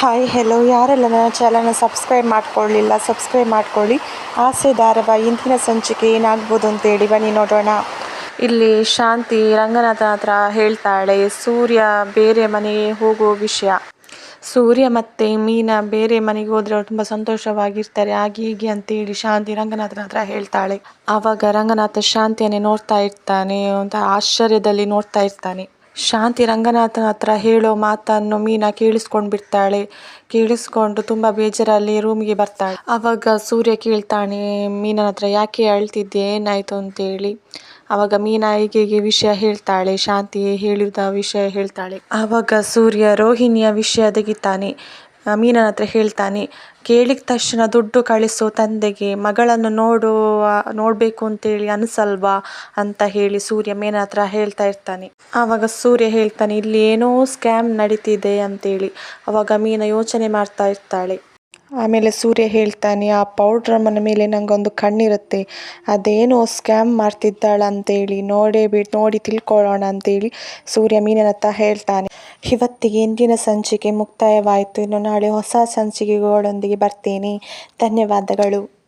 Hi hello ಯಾರೆಲ್ಲ ನನ್ನ ಚಾನಲ್ನ ಸಬ್ಸ್ಕ್ರೈಬ್ ಮಾಡ್ಕೊಳ್ಳಿಲ್ಲ ಸಬ್ಸ್ಕ್ರೈಬ್ ಮಾಡ್ಕೊಳ್ಳಿ. ಆಸೆ ಧಾರಾವಾಹಿ ಇಂದಿನ ಸಂಚಿಕೆ ಏನಾಗ್ಬೋದು ಅಂತೇಳಿ ಬನ್ನಿ ನೋಡೋಣ. ಇಲ್ಲಿ ಶಾಂತಿ ರಂಗನಾಥನ ಹತ್ರ ಹೇಳ್ತಾಳೆ, ಸೂರ್ಯ ಬೇರೆ ಮನೆಗೆ ಹೋಗೋ ವಿಷಯ. ಸೂರ್ಯ ಮತ್ತು ಮೀನಾ ಬೇರೆ ಮನೆಗೆ ಹೋದ್ರೆ ಅವ್ರು ತುಂಬ ಸಂತೋಷವಾಗಿರ್ತಾರೆ. ಹಾಗೆ ಹೀಗೆ ಅಂತೇಳಿ ಶಾಂತಿ ರಂಗನಾಥನ ಹತ್ರ ಹೇಳ್ತಾಳೆ. ಆವಾಗ ರಂಗನಾಥ ಶಾಂತಿಯನ್ನೇ ನೋಡ್ತಾ ಇರ್ತಾನೆ, ಅಂತ ಆಶ್ಚರ್ಯದಲ್ಲಿ ನೋಡ್ತಾ ಇರ್ತಾನೆ. ಶಾಂತಿ ರಂಗನಾಥನ ಹತ್ರ ಹೇಳೋ ಮಾತನ್ನು ಮೀನಾ ಕೇಳಿಸ್ಕೊಂಡು ಬಿಡ್ತಾಳೆ ಕೇಳಿಸ್ಕೊಂಡು ತುಂಬ ಬೇಜಾರಲ್ಲಿ ರೂಮಿಗೆ ಬರ್ತಾಳೆ. ಆವಾಗ ಸೂರ್ಯ ಕೇಳ್ತಾನೆ, ಮೀನನ ಹತ್ರ ಯಾಕೆ ಅಳ್ತಿದ್ದೆ ಏನಾಯ್ತು ಅಂತೇಳಿ. ಅವಾಗ ಮೀನಾ ಹೀಗೆ ವಿಷಯ ಹೇಳ್ತಾಳೆ. ಶಾಂತಿ ಹೇಳಿದ ವಿಷಯ ಹೇಳ್ತಾಳೆ. ಆವಾಗ ಸೂರ್ಯ ರೋಹಿಣಿಯ ವಿಷಯ ತೆಗಿತಾನೆ. ಮೀನನ ಹತ್ರ ಹೇಳ್ತಾನೆ, ಕೇಳಿದ ತಕ್ಷಣ ದುಡ್ಡು ಕಳಿಸೋ ತಂದೆಗೆ, ಮಗಳನ್ನು ನೋಡುವ, ನೋಡಬೇಕು ಅಂತೇಳಿ ಅನಿಸಲ್ವಾ ಅಂತ ಹೇಳಿ ಸೂರ್ಯ ಮೀನನ ಹತ್ರ ಹೇಳ್ತಾ ಇರ್ತಾನೆ. ಆವಾಗ ಸೂರ್ಯ ಹೇಳ್ತಾನೆ, ಇಲ್ಲಿ ಏನೋ ಸ್ಕ್ಯಾಮ್ ನಡೀತಿದೆ ಅಂತೇಳಿ. ಅವಾಗ ಮೀನ ಯೋಚನೆ ಮಾಡ್ತಾ ಇರ್ತಾಳೆ. ಆಮೇಲೆ ಸೂರ್ಯ ಹೇಳ್ತಾನೆ, ಆ ಪೌಡ್ರಮ್ಮನ ಮೇಲೆ ನಂಗೊಂದು ಕಣ್ಣಿರುತ್ತೆ, ಅದೇನೋ ಸ್ಕ್ಯಾಮ್ ಮಾಡ್ತಿದ್ದಾಳ ಅಂತೇಳಿ ನೋಡೇ ಬಿಟ್ಟು ನೋಡಿ ತಿಳ್ಕೊಳ್ಳೋಣ ಅಂತೇಳಿ ಸೂರ್ಯ ಮೀನನ ಹತ್ರ ಹೇಳ್ತಾನೆ. ಇವತ್ತಿಗೆ ಇಂದಿನ ಸಂಚಿಕೆ ಮುಕ್ತಾಯವಾಯಿತು. ಇನ್ನು ನಾಳೆ ಹೊಸ ಸಂಚಿಕೆಗಳೊಂದಿಗೆ ಬರ್ತೇನೆ. ಧನ್ಯವಾದಗಳು.